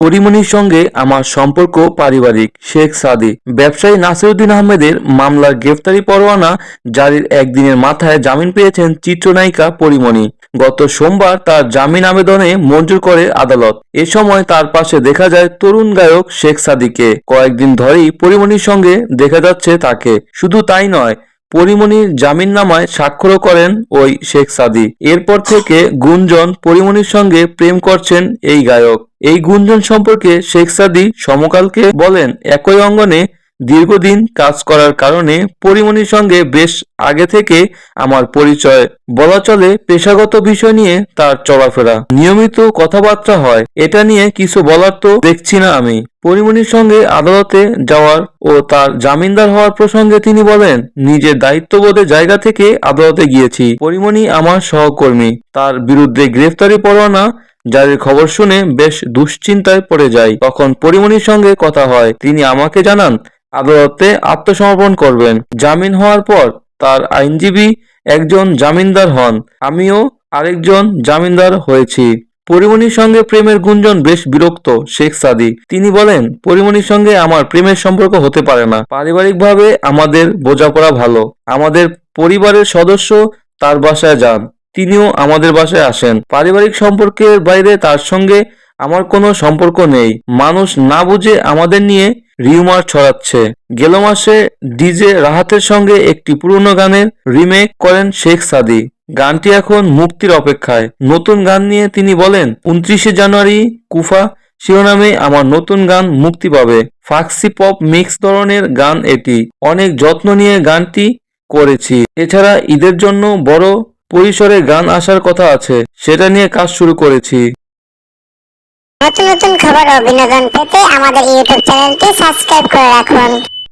পরিমণির সঙ্গে আমার সম্পর্ক পারিবারিক। শেখ সাদি ব্যবসায়ী নাসিরুদ্দিন আহমেদের মামলার গ্রেফতারি পরোয়ানা জারির একদিনের মাথায় জামিন পেয়েছেন চিত্রনায়িকা পরিমণি গত সোমবার তার জামিন আবেদনে মঞ্জুর করে আদালত। এ সময় তার পাশে দেখা যায় তরুণ গায়ক শেখ সাদিকে কয়েকদিন ধরেই পরিমণির সঙ্গে দেখা যাচ্ছে তাকে। শুধু তাই নয় পরিমণির জামিননামায় স্বাক্ষরও করেন ওই শেখ সাদি। এরপর থেকে গুঞ্জন পরিমণির সঙ্গে প্রেম করছেন এই গায়ক। এই গুঞ্জন সম্পর্কে শেখ সাদি সমকালকে বলেন, একই অঙ্গনে দীর্ঘদিন কাজ করার কারণে পরিমণির সঙ্গে বেশ আগে থেকে আমার পরিচয়। বলা চলে পেশাগত বিষয় নিয়ে তার চলাফেরা। নিয়মিত কথাবার্তা হয়, এটা নিয়ে কিছু বলার তো দেখছি না আমি। পরিমণির সঙ্গে আদালতে যাওয়ার ও তার জামিনদার হওয়ার প্রসঙ্গে তিনি বলেন, নিজের দায়িত্ববোধের জায়গা থেকে আদালতে গিয়েছি। পরিমণি আমার সহকর্মী। তার বিরুদ্ধে গ্রেফতারি পরোয়ানা, যাদের খবর শুনে বেশ দুশ্চিন্তায় পড়ে যায় তখন পরিমণির সঙ্গে কথা হয়। তিনি আমাকে জানান আদালতে আত্মসমর্পণ করবেন। জামিন হওয়ার পর তার আইনজীবী একজন জামিনদার হন। আমিও আরেকজন জামিনদার হয়েছি। পরিমণির সঙ্গে প্রেমের গুঞ্জন বেশ বিরক্ত শেখ সাদি তিনি বলেন, পরিমণির সঙ্গে আমার প্রেমের সম্পর্ক হতে পারে না। পারিবারিকভাবে আমাদের বোঝাপড়া ভালো। আমাদের পরিবারের সদস্য তার বাসায় যান। তিনিও আমাদের বাসায় আসেন। পারিবারিক সম্পর্কের বাইরে তার সঙ্গে আমার কোনো সম্পর্ক নেই। মানুষ না বুঝে আমাদের নিয়ে রিউমার ছড়াচ্ছে। গেল মাসে ডিজে রাহাতের সঙ্গে একটি পুরনো গানের রিমেক করেন শেখ সাদি। গানটি এখন মুক্তির অপেক্ষায়। নতুন গান নিয়ে তিনি বলেন, উনত্রিশে জানুয়ারি, কুফা, শিরোনামে আমার নতুন গান মুক্তি পাবে। ফাক্সি পপ মিক্স ধরনের গান এটি। অনেক যত্ন নিয়ে গানটি করেছি। এছাড়া ঈদের জন্য বড় পরিসরে গান আসার কথা আছে। সেটা নিয়ে কাজ শুরু করেছি। নতুন নতুন খবর ও বিনোদন পেতে আমাদের ইউটিউব চ্যানেলটি সাবস্ক্রাইব করে রাখুন।